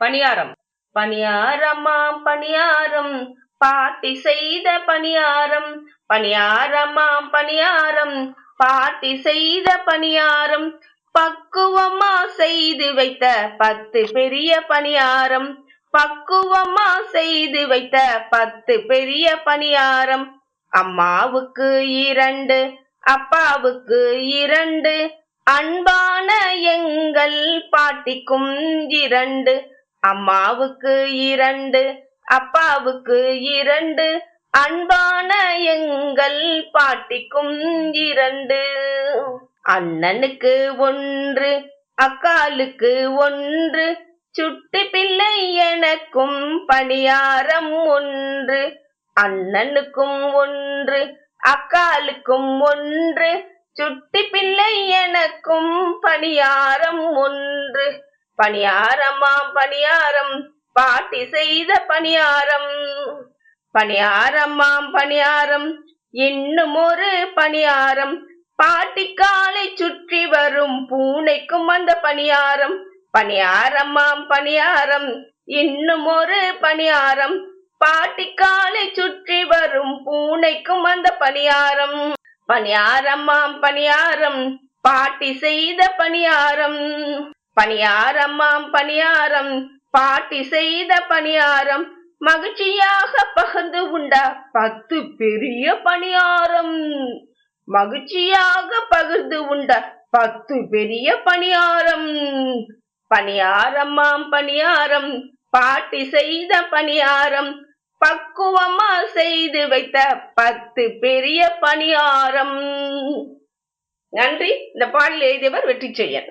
பணியாரம். பணியாரமாம் பணியாரம். பாட்டி செய்த பணியாரம். பணியாரமாம் பணியாரம். பாட்டி செய்த பணியாரம். பக்குவமா செய்து வைத்த பத்து பெரிய பணியாரம். பக்குவமா செய்து வைத்த பத்து பெரிய பணியாரம். அம்மாவுக்கு இரண்டு அப்பாவுக்கு இரண்டு. அன்பான எங்கள் பாட்டிக்கும் இரண்டு. அம்மாவுக்கு இரண்டு அப்பாவுக்கு இரண்டு அன்பான எங்கள் பாட்டிக்கும் இரண்டு. அண்ணனுக்கு ஒன்று அக்காலுக்கு ஒன்று சுட்டி பிள்ளை எனக்கும் பணியாரம் ஒன்று. அண்ணனுக்கும் ஒன்று அக்காலுக்கும் ஒன்று சுட்டி பிள்ளை எனக்கும் பணியாரம் ஒன்று. பணியாரம்மாம் பணியாரம் பாட்டி செய்த பணியாரம். பணியாரம்மாம் பணியாரம் இன்னும் ஒரு பணியாரம். பாட்டி காலை சுற்றி வரும் பூனைக்கும் அந்த பணியாரம். பணியாரம்மாம் பணியாரம் இன்னும் ஒரு பணியாரம். பாட்டி காலை சுற்றி வரும் பூனைக்கும் அந்த பணியாரம். பணியாரம்மாம் பணியாரம் பாட்டி செய்த பணியாரம். பணியாரம்மாம் பணியாரம் பாட்டி செய்த பணியாரம் மகிழ்ச்சியாக பகிர்ந்து உண்டா பத்து பெரிய பணியாரம். மகிழ்ச்சியாக பகிர்ந்து உண்ட பத்து பெரிய பணியாரம். பணியாரம்மாம் பணியாரம் பாட்டி செய்த பணியாரம் பக்குவமா செய்து வைத்த பத்து பெரிய பணியாரம். நன்றி. இந்த பாடல் எழுதியவர் வெற்றி செய்யன்